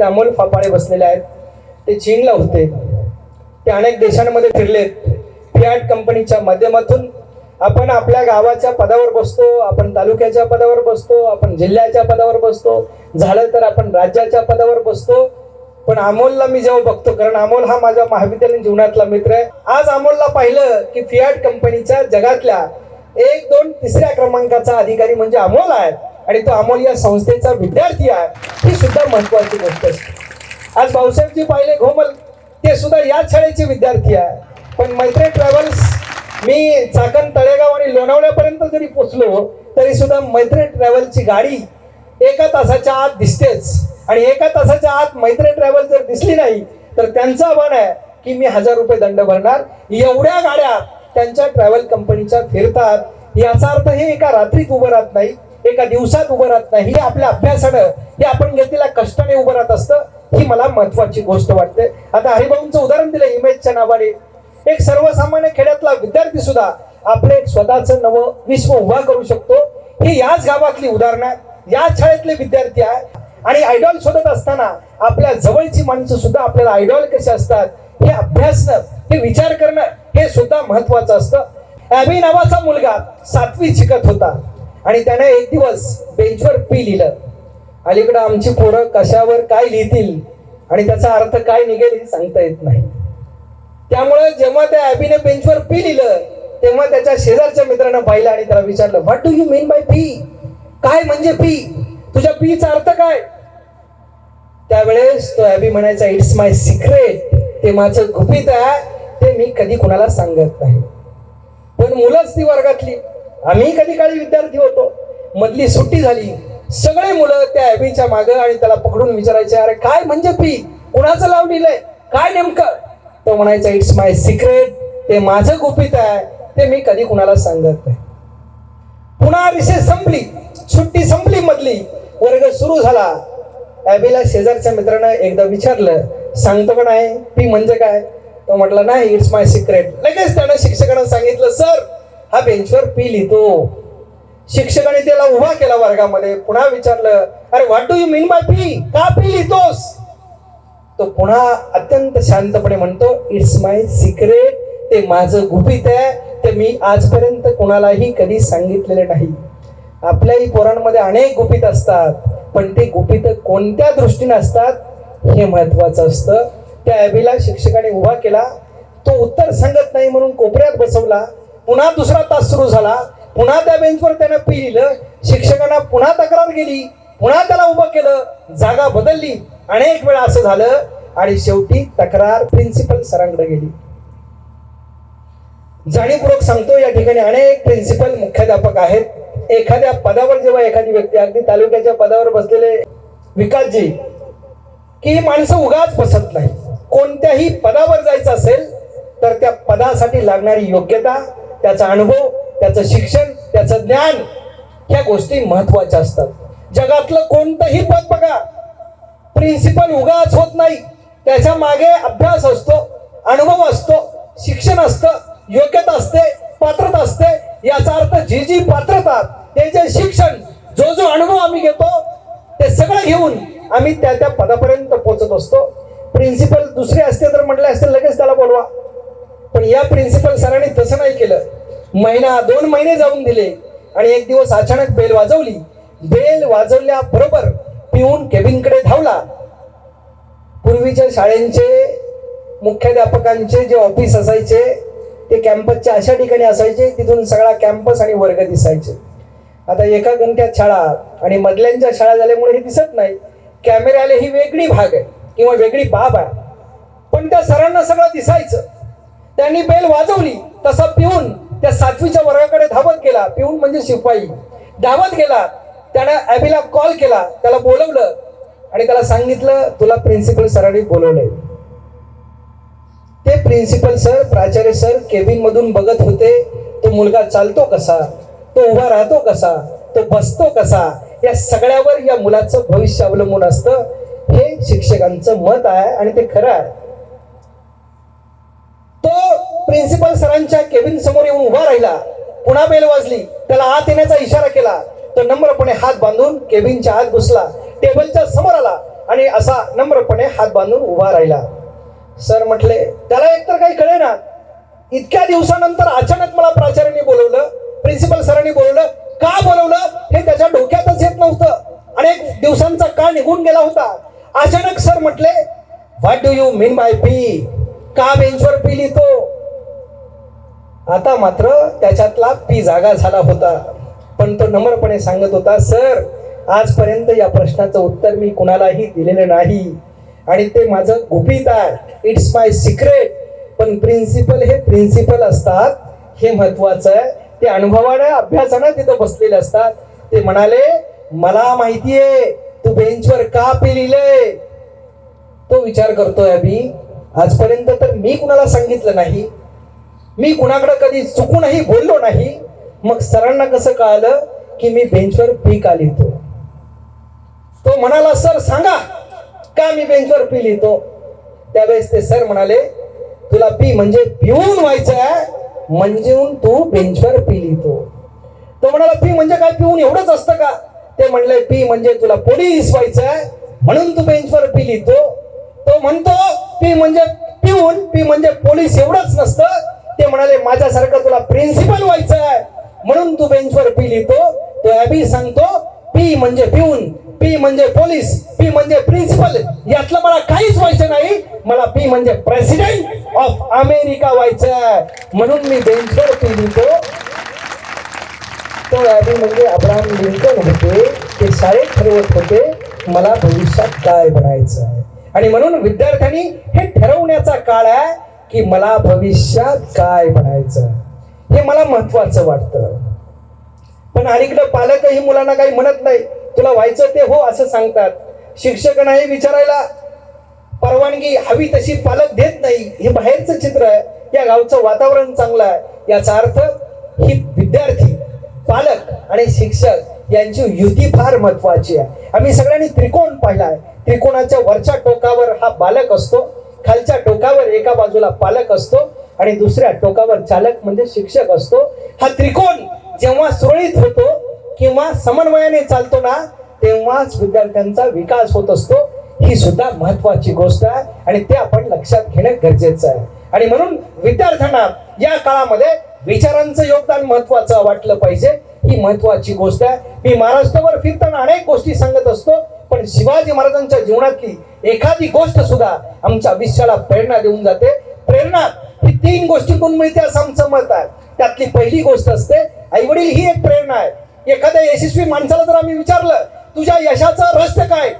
इथे अमोल फापाळे बसलेले आहेत. ते चीनला होते. ते अनेक देशांमध्ये फिरलेत. फियाट कंपनीच्या माध्यमातून आपण आपल्या गावाच्या पदावर बसतो आपण तालुक्याच्या पदावर बसतो आपण जिल्ह्याच्या पदावर बसतो. झालं तर आपण राज्याच्या पदावर बसतो. पण अमोलला मी जेव्हा बघतो कारण अमोल हा माझ्या महाविद्यालयीन जीवनातला मित्र आहे. आज अमोलला पाहिलं की फियाट कंपनीच्या जगातल्या एक दोन तिसऱ्या क्रमांकाचा अधिकारी म्हणजे अमोल आहे आणि तो अमोल या संस्थेचा विद्यार्थी आहे ही सुद्धा महत्वाची गोष्ट असते. आज भाऊसाहेबजी पाहिले घोमल ते सुद्धा याच शाळेचे विद्यार्थी आहे. पण मैत्री ट्रॅव्हल्स मी चाकण तळेगाव आणि लोणावळ्यापर्यंत जरी पोचलो तरी सुद्धा मैत्री ट्रॅव्हलची गाडी एका तासाच्या आत दिसतेच. आणि एका तासाच्या आत मैत्री ट्रॅव्हल जर दिसली नाही तर त्यांचं आव्हान आहे की मी हजार रुपये दंड भरणार. एवढ्या गाड्या त्यांच्या ट्रॅव्हल कंपनीच्या फिरतात. याचा अर्थ हे एका रात्रीत उभं राहत नाही. एका दिवसात उभं राहत नाही. हे आपल्या अभ्यासानं हे आपण घेतलेल्या कष्टाने उभं राहत असतं ही मला महत्वाची गोष्ट वाटते. आता हरिभाऊंचं उदाहरण दिलं इमेजच्या नावाने. एक सर्वसामान्य खेड्यातला विद्यार्थी सुद्धा आपलं एक स्वतःचं नवं विश्व उभा करू शकतो. हे याच गावातली उदाहरणं आहेत. याच शाळेतले विद्यार्थी आहे आणि आयडॉल शोधत असताना आपल्या जवळची माणसं सुद्धा आपल्याला आयडॉल कसे असतात हे अभ्यासणं हे विचार करणं हे सुद्धा महत्वाचं असतं. ॲबी नावाचा मुलगा सातवी शिकत होता. आणि त्याने एक दिवस बेंचवर पी लिहिलं. अलीकडं आमची पोरं कशावर काय लिहितील आणि त्याचा अर्थ काय निघेल हे सांगता येत नाही. त्यामुळे जेव्हा त्या ॲबीने बेंचवर पी लिहिलं तेव्हा त्याच्या शेजारच्या मित्रानं पाहिलं आणि त्याला विचारलं what do you mean by P काय म्हणजे पी तुझ्या पीचा अर्थ काय? त्यावेळेस तो ॲबी म्हणायचा इट्स माय सिक्रेट ते माझं गुपित आहे. ते मी कधी कुणाला सांगत नाही. पण मुलंच ती वर्गातली. आम्ही कधी काळी विद्यार्थी होतो. मधली सुट्टी झाली. सगळे मुलं त्या ॲबीच्या मागं आणि त्याला पकडून विचारायचे अरे काय म्हणजे पी कुणाचं लाव लिहिलंय? काय नेमकं? तो म्हणायचा इट्स माय सिक्रेट ते माझं गुपित आहे. ते मी कधी कुणाला सांगत नाही. पुन्हा रिसेस संपली. सुट्टी संपली मधली. वर्ग सुरू झाला. ॲबीला शेजारच्या मित्रानं एकदा विचारलं सांगतो पण आहे पी म्हणजे काय? तो म्हटलं नाही इट्स माय सिक्रेट लगेच त्यानं शिक्षकानं सांगितलं सर हा बेंचवर पी लिहितो. शिक्षकाने त्याला उभा केला वर्गामध्ये. पुन्हा विचारलं अरे what do you mean by P का पी लिहितोस? तो पुन्हा अत्यंत शांतपणे म्हणतो इट्स माय सिक्रेट ते माझं गुपित आहे. ते मी आजपर्यंत कोणालाही कधी सांगितलेले नाही. आपल्याही पोरांमध्ये अनेक गुपित असतात पण ते गुपित कोणत्या दृष्टीने असतात हे महत्वाचं असतं. त्या ॲबीला शिक्षकाने उभा केला. तो उत्तर सांगत नाही म्हणून कोपऱ्यात बसवला. पुन्हा दुसरा तास सुरू झाला. पुन्हा त्या बेंचवर त्यानं पी लिहिलं शिक्षकांना पुन्हा तक्रार गेली पुन्हा त्याला उभं केलं. जागा बदलली. अनेक वेळा असं झालं. आणि शेवटी तक्रार प्रिन्सिपल सरांकडे गेली. जाणीवपूर्वक सांगतो या ठिकाणी अनेक प्रिन्सिपल मुख्याध्यापक आहेत. एखाद्या पदावर जेव्हा एखादी व्यक्ती अगदी तालुक्याच्या पदावर बसलेले विकासजी की ही माणसं उगाच बसत नाही कोणत्याही पदावर जायचं असेल तर त्या पदासाठी लागणारी योग्यता त्याचा अनुभव त्याचं शिक्षण त्याचं ज्ञान ह्या गोष्टी महत्त्वाच्या असतात. जगातलं कोणतंही पद बघा प्रिन्सिपल उगाच होत नाही. त्याच्यामागे अभ्यास असतो अनुभव असतो शिक्षण असतं योग्यता असते पात्रता असते. याचा अर्थ जी जी पात्रता ते जे शिक्षण जो जो अनुभव आम्ही घेतो ते सगळं घेऊन आम्ही त्या त्या पदापर्यंत पोहोचत असतो. प्रिन्सिपल दुसरे असते तर म्हटले असते लगेच त्याला बोलवा. पण या प्रिन्सिपल सरांनी तसं नाही केलं. महिना दोन महिने जाऊन दिले आणि एक दिवस अचानक बेल वाजवली. बेल वाजवल्या बरोबर पिऊन केबिनकडे धावला. पूर्वीच्या शाळेंचे मुख्याध्यापकांचे जे ऑफिस असायचे ते कॅम्पसच्या अशा ठिकाणी असायचे तिथून सगळा कॅम्पस आणि वर्ग दिसायचे. आता एका घंट्यात शाळा आणि मधल्यांच्या शाळा झाल्यामुळे हे दिसत नाही. कॅमेऱ्याला ही वेगळी भाग आहे किंवा वेगळी बाब आहे. पण त्या सरांना सगळं दिसायचं. त्यांनी बेल वाजवली तसा पिऊन त्या सातवीच्या वर्गाकडे धावत गेला. पिऊन म्हणजे शिपाई. धावत गेला त्यानं ॲबीला कॉल केला त्याला बोलवलं आणि त्याला सांगितलं तुला प्रिन्सिपल सरांनी बोलवलंय. ते प्रिन्सिपल सर प्राचार्य सर केबिन मधून बघत होते तो मुलगा चालतो कसा? तो उभा राहतो कसा? तो बसतो कसा? या सगळ्यावर या मुलाचं भविष्य अवलंबून असतं. हे शिक्षकांचं मत आहे आणि ते खरं आहे. प्रिन्सिपल सरांच्या केबिन समोर येऊन उभा राहिला. पुन्हा बेल वाजली. त्याला आत येण्याचा इशारा केला. तो नम्रपणे हात बांधून केबिनच्या आत घुसला. टेबलच्या समोर आला आणि असा नम्रपणे हात बांधून उभा राहिला. सर म्हटले त्याला एकतर काही कळे ना इतक्या दिवसानंतर अचानक मला प्राचार्याने बोलवलं प्रिन्सिपल सरांनी बोलवलं का बोलवलं? हे त्याच्या डोक्यातच येत नव्हतं. अनेक दिवसांचा काळ निघून गेला होता. अचानक सर म्हटले what do you mean by P का बेंचवर पी लिहितो? आता मात्र त्याच्यातला पी जागा झाला होता. पण तो नम्रपणे सांगत होता सर आजपर्यंत या प्रश्नाचं उत्तर मी कुणालाही दिलेलं नाही. आणि ते माझं गुपित आहे. इट्स माय सिक्रेट पण प्रिन्सिपल हे प्रिन्सिपल असतात. हे महत्वाचं आहे. ते अनुभवानं अभ्यासानं तिथं बसलेले असतात. ते म्हणाले मला माहिती आहे तू बेंचवर का पे लिहिलंय तो विचार करतोय अभि आजपर्यंत तर मी कुणाला सांगितलं नाही. मी कुणाकडे कधी चुकूनही बोललो नाही मग सरांना कसं कळालं की मी बेंचवर पी का लिहितो? तो म्हणाला सर सांगा का मी बेंचवर पी लिहितो? त्यावेळेस ते सर म्हणाले तुला पी म्हणजे पिऊन व्हायचं आहे म्हणजे तू बेंचवर पी लिहितो. तो म्हणाला पी म्हणजे काय? पिऊन एवढंच असतं का? ते म्हणले पी म्हणजे तुला पोलीस व्हायचं आहे म्हणून तू बेंचवर पी लिहितो. तो म्हणतो पी म्हणजे पिऊन पी म्हणजे पोलीस एवढंच नसतं ते म्हणाले माझ्यासारखं तुला प्रिन्सिपल व्हायचं आहे म्हणून तू बेंचवर पी लिहितो. तो अभि सांगतो पी म्हणजे पिऊन पी म्हणजे पोलीस पी म्हणजे प्रिन्सिपल यातलं मला काहीच व्हायचं नाही. मला पी म्हणजे प्रेसिडेंट ऑफ अमेरिका व्हायचं आहे म्हणून मी बेंचवर पी लिहितो. तो अभि म्हणजे अब्राहम लिंकन होते. ते शाळेत ठरवत होते मला भविष्यात काय बनायचं आहे आणि म्हणून विद्यार्थ्यांनी हे ठरवण्याचा काळ आहे. की मला भविष्यात काय बनायचं हे मला महत्वाचं वाटतं. पण अलीकडे पालकही मुलांना काही म्हणत नाही. तुला व्हायचं ते हो असं सांगतात. शिक्षकांनाही विचारायला परवानगी हवी तशी पालक देत नाही. हे बाहेरचं चित्र आहे. या गावचं वातावरण चांगलं आहे. याचा अर्थ ही विद्यार्थी पालक आणि शिक्षक यांची युती फार महत्वाची आहे. आम्ही सगळ्यांनी त्रिकोण पाहिला आहे. त्रिकोणाच्या वरच्या टोकावर हा बालक असतो. खालच्या टोकावर एका बाजूला पालक असतो आणि दुसऱ्या टोकावर चालक म्हणजे शिक्षक असतो. हा त्रिकोण जेव्हा सुरळीत होतो किंवा समन्वयाने चालतो ना तेव्हाच विद्यार्थ्यांचा विकास होत असतो. ही सुद्धा महत्वाची गोष्ट आहे आणि ते आपण लक्षात घेणं गरजेचं आहे. आणि म्हणून विद्यार्थ्यांना या काळामध्ये विचारांचं योगदान महत्वाचं वाटलं पाहिजे. ही महत्वाची गोष्ट आहे. मी महाराष्ट्रावर फिरताना अनेक गोष्टी सांगत असतो. पण शिवाजी महाराजांच्या जीवनातली एखादी गोष्ट सुद्धा आमच्या आयुष्याला प्रेरणा देऊन जाते. प्रेरणा ही तीन गोष्टीतून मिळते असं आमचं मत आहे. त्यातली पहिली गोष्ट असते आई वडील ही एक प्रेरणा आहे. एखाद्या यशस्वी माणसाला जर आम्ही विचारलं तुझ्या यशाचं रहस्य काय?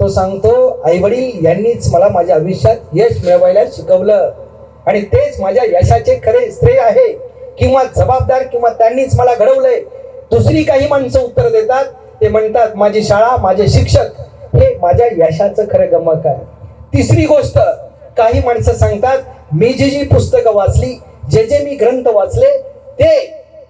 तो सांगतो आई वडील यांनीच मला माझ्या आयुष्यात यश मिळवायला शिकवलं. आणि तेच माझ्या यशाचे खरे श्रेय आहे. किंवा जबाबदार किंवा त्यांनीच मला घडवलंय. दुसरी काही माणसं उत्तर देतात ते म्हणतात माझी शाळा माझे शिक्षक हे माझ्या यशाचं खरं गमक आहे. तिसरी गोष्ट काही माणसं सांगतात मी जी जी पुस्तकं वाचली जे जे मी ग्रंथ वाचले ते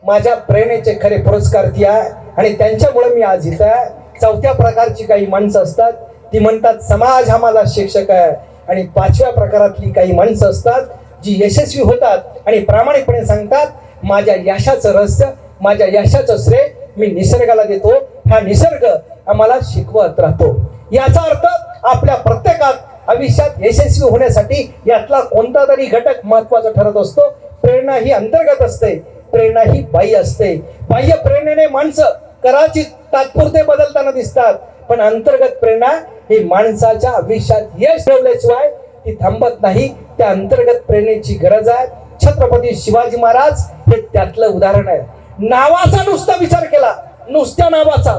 माझ्या प्रेरणेचे खरे पुरस्कार ती आहे आणि त्यांच्यामुळे मी आज इथं आहे. चौथ्या प्रकारची काही माणसं असतात ती म्हणतात समाज हा माझा शिक्षक आहे. आणि पाचव्या प्रकारातली काही माणसं असतात जी यशस्वी होतात आणि प्रामाणिकपणे सांगतात माझ्या यशाचं रहस्य माझ्या यशाचं श्रेय मी निसर्गाला देतो हा निसर्ग आम्हाला शिकवत राहतो. याचा अर्थ आपल्या प्रत्येकात आयुष्यात यशस्वी होण्यासाठी यातला कोणता तरी घटक महत्त्वाचा ठरत असतो? प्रेरणा ही अंतर्गत असते. प्रेरणा ही बाह्य असते. बाह्य प्रेरणेने माणसं कराचित तात्पुरते बदलताना दिसतात पण अंतर्गत प्रेरणा ही माणसाच्या आयुष्यात यश मिळवल्याशिवाय ती थांबत नाही. त्या अंतर्गत प्रेरणेची गरज आहे. छत्रपती शिवाजी महाराज हे त्यातलं उदाहरण आहे. नावाचा नुसता विचार केला. नुसत्या नावाचा.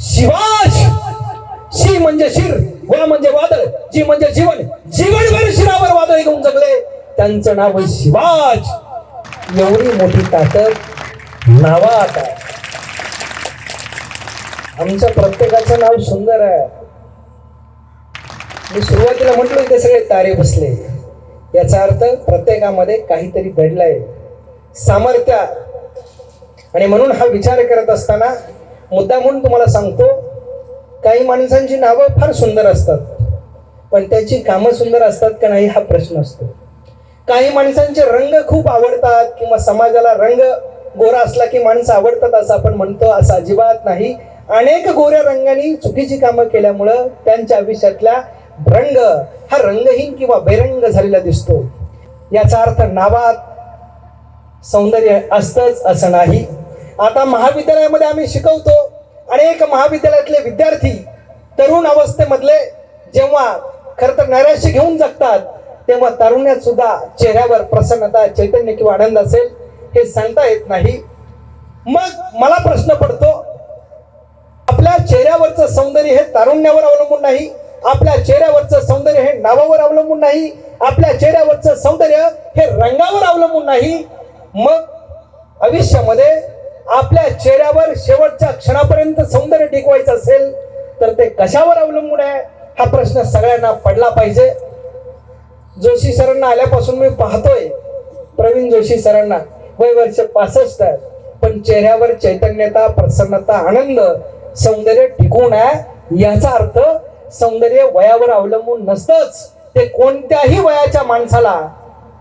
शिवाज! शी म्हणजे शिर वा म्हणजे वादळ जी म्हणजे जीवन. जीवनभर शिरावर वादळ घेऊन जगले. त्यांचं नाव आहे शिवाज. एवढी मोठी ताकद नावात आहे. आमच्या प्रत्येकाचं नाव सुंदर आहे. मी सुरुवातीला म्हटलो ते सगळे तारे बसले. याचा अर्थ प्रत्येकामध्ये काहीतरी घडलंय. सामर्थ्य आणि म्हणून हा विचार करत असताना मुद्दा म्हणून तुम्हाला सांगतो काही माणसांची नावं फार सुंदर असतात पण त्याची कामं सुंदर असतात का नाही हा प्रश्न असतो. काही माणसांचे रंग खूप आवडतात किंवा समाजाला रंग गोरा असला की माणसं आवडतात असं आपण म्हणतो असं अजिबात नाही. अनेक गोऱ्या रंगाने चुकीची कामं केल्यामुळं त्यांच्या आयुष्यातला रंग हा रंगहीन किंवा बेरंग झालेला दिसतो. याचा अर्थ नावात सौंदर्य असतंच असं नाही. आता महाविद्यालयामध्ये आम्ही शिकवतो अनेक महाविद्यालयातले विद्यार्थी तरुण अवस्थेमधले जेव्हा खरं तर नैराश्य घेऊन जगतात तेव्हा तारुण्यात सुद्धा चेहऱ्यावर प्रसन्नता चैतन्य किंवा आनंद असेल हे सांगता येत नाही. मग मला प्रश्न पडतो आपल्या चेहऱ्यावरचं सौंदर्य हे तारुण्यावर अवलंबून नाही आपल्या चेहऱ्यावरचं सौंदर्य हे नावावर अवलंबून नाही आपल्या चेहऱ्यावरचं सौंदर्य हे रंगावर अवलंबून नाही मग आयुष्यामध्ये आपल्या चेहऱ्यावर शेवटच्या क्षणापर्यंत सौंदर्य टिकवायचं असेल तर ते कशावर अवलंबून आहे? हा प्रश्न सगळ्यांना पडला पाहिजे. जोशी सरांना आल्यापासून मी पाहतोय. प्रवीण जोशी सरांना वय वर्ष पासष्ट आहे. पण चेहऱ्यावर चैतन्यता प्रसन्नता आनंद सौंदर्य टिकून आहे याचा अर्थ सौंदर्य वयावर अवलंबून नसतंच ते कोणत्याही वयाच्या माणसाला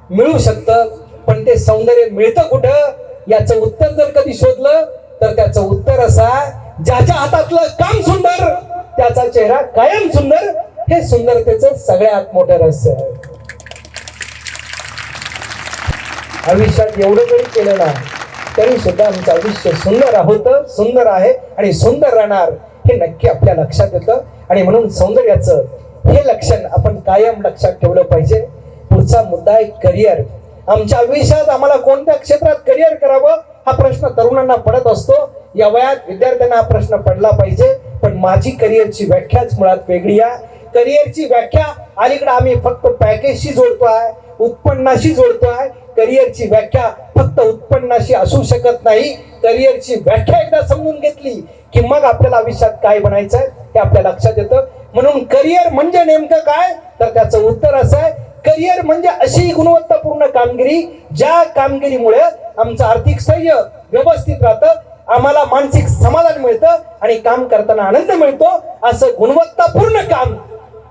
मिळू शकतं. पण ते सौंदर्य मिळतं कुठं? याचं उत्तर जर कधी शोधलं तर त्याचं उत्तर असा ज्याच्या हातातलं काम सुंदर त्याचा चेहरा कायम सुंदर. हे सुंदरतेचं सगळ्यात मोठं रहस्य आहे. आयुष्यात एवढं जरी केलं ना तरी सुद्धा आमचं आयुष्य सुंदर होतं सुंदर आहे आणि सुंदर राहणार हे नक्की आपल्या लक्षात येतं. आणि म्हणून सौंदर्याचं हे लक्षण आपण कायम लक्षात ठेवलं पाहिजे. पुढचा मुद्दा आहे करिअर आमच्या आयुष्यात आम्हाला कोणत्या क्षेत्रात करिअर करावं हा प्रश्न तरुणांना पडत असतो. या वयात विद्यार्थ्यांना हा प्रश्न पडला पाहिजे. पण माझी करिअरची व्याख्याच मुळात वेगळी आहे. करिअरची व्याख्या अलीकडे आम्ही फक्त पॅकेजशी जोडतोय उत्पन्नाशी जोडतो आहे. करिअरची व्याख्या फक्त उत्पन्नाशी असू शकत नाही. करिअरची व्याख्या एकदा समजून घेतली की मग आपल्याला आयुष्यात काय बनायचं आहे हे आपल्या लक्षात येतं. म्हणून करिअर म्हणजे नेमकं काय? तर त्याचं उत्तर असं आहे करिअर म्हणजे अशी गुणवत्तापूर्ण कामगिरी ज्या कामगिरीमुळे आमचं आर्थिक स्थैर्य व्यवस्थित राहतं आम्हाला मानसिक समाधान मिळतं आणि काम करताना आनंद मिळतो. असं गुणवत्तापूर्ण काम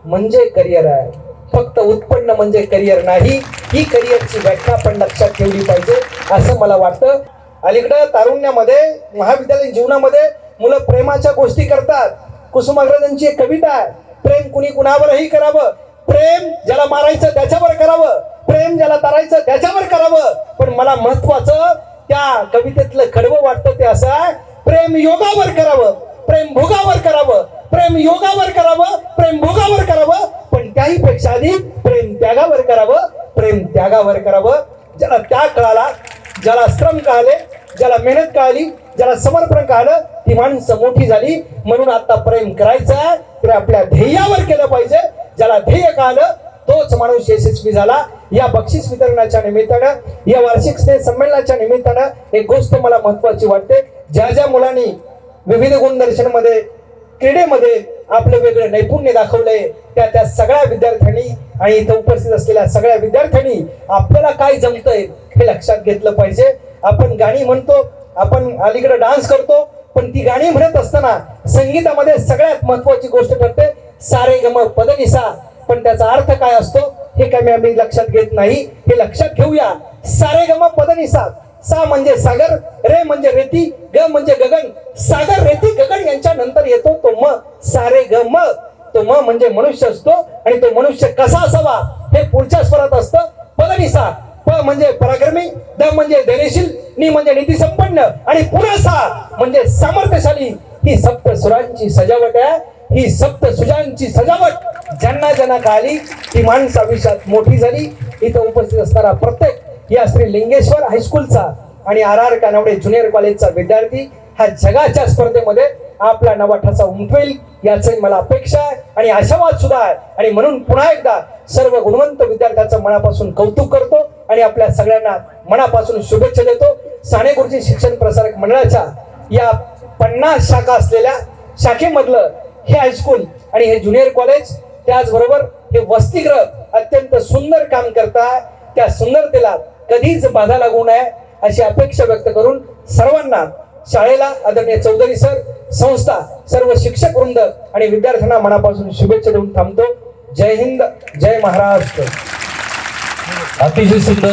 म्हणजे करिअर आहे. फक्त उत्पन्न म्हणजे करिअर नाही ही करिअरची व्याख्या पण लक्षात ठेवली पाहिजे असं मला वाटतं. अलीकडं तारुण्यामध्ये महाविद्यालयीन जीवनामध्ये मुलं प्रेमाच्या गोष्टी करतात. कुसुमाग्रजांची एक कविता आहे. प्रेम कुणी कुणावरही करावं. प्रेम ज्याला मारायचं त्याच्यावर करावं. प्रेम ज्याला तारायचं त्याच्यावर करावं. पण मला महत्वाचं त्या कवितेतलं कडवं वाटतं ते असं आहे. प्रेम योगावर करावं. प्रेम भोगावर करावं. प्रेम योगावर करावं. प्रेम भोगावर करावं. पण त्याही पेक्षा अधिक प्रेम त्यागावर करावं. प्रेम त्यागावर करावं. ज्याला त्याग कळाला ज्याला श्रम कळाले ज्याला मेहनत कळाली ज्याला समर्पण कळालं ती माणसं मोठी झाली. म्हणून आता प्रेम करायचं आहे. तर आपल्या ध्येयावर केलं पाहिजे. ज्याला ध्येय कळालं तोच माणूस यशस्वी झाला. या बक्षीस वितरणाच्या निमित्तानं या वार्षिक स्नेह संमेलनाच्या निमित्तानं एक गोष्ट मला महत्वाची वाटते. ज्या ज्या मुलांनी विविध गुणदर्शनमध्ये क्रीडेमध्ये आपलं वेगळं नैपुण्य दाखवलंय त्या त्या सगळ्या विद्यार्थ्यांनी आणि इथं उपस्थित असलेल्या सगळ्या विद्यार्थ्यांनी आपल्याला काय जमतंय हे लक्षात घेतलं पाहिजे. आपण गाणी म्हणतो आपण अलीकडे डान्स करतो पण ती गाणी म्हणत असताना संगीतामध्ये सगळ्यात महत्वाची गोष्ट ठरते सारे गम पदनिसा पण त्याचा अर्थ काय असतो? हे काय मी आम्ही लक्षात घेत नाही. हे लक्षात घेऊया. सारे गम पदनिसा सा म्हणजे सागर रे म्हणजे रेती ग म्हणजे गगन. सागर रेती गगन यांच्या नंतर येतो तो म. सारे ग म तो म म्हणजे मनुष्य असतो आणि तो मनुष्य कसा असावा हे पुढच्या स्वरात असतं पदनिसा प म्हणजे पराक्रमी द म्हणजे धैर्यशील नि म्हणजे नीती संपन्न आणि पुन्हा सा म्हणजे सामर्थ्यशाली ही सप्त सुरांची सजावट आहे. ही सप्त सुजांची सजावट ज्यांना ज्यांना कळाली ती माणसं आयुष्यात मोठी झाली. इथं उपस्थित असणारा प्रत्येक या श्री लिंगेश्वर हायस्कूलचा आणि आर आर कानवडे ज्युनियर कॉलेजचा विद्यार्थी हा जगाच्या स्पर्धेमध्ये आपला नवा ठसा उमटवेल. याची मला अपेक्षा आहे आणि आशावाद सुद्धा आहे. आणि म्हणून पुन्हा एकदा सर्व गुणवंत विद्यार्थ्यांचं मनापासून कौतुक करतो आणि आपल्या सगळ्यांना मनापासून शुभेच्छा देतो. साने गुरुजी शिक्षण प्रसारक मंडळाच्या या पन्नास शाखा असलेल्या शाखेमधलं हे हायस्कूल आणि हे ज्युनियर कॉलेज त्याचबरोबर हे वसतिगृह अत्यंत सुंदर काम करता त्या सुंदरतेला कधीच बाधा लागू नये अशी अपेक्षा व्यक्त करून सर्वांना शाळेला आदरणीय चौधरी सर संस्था सर्व शिक्षक वृंद आणि विद्यार्थ्यांना मनापासून शुभेच्छा देऊन थांबतो. जय हिंद जय महाराष्ट्र. अतिशय सुंदर.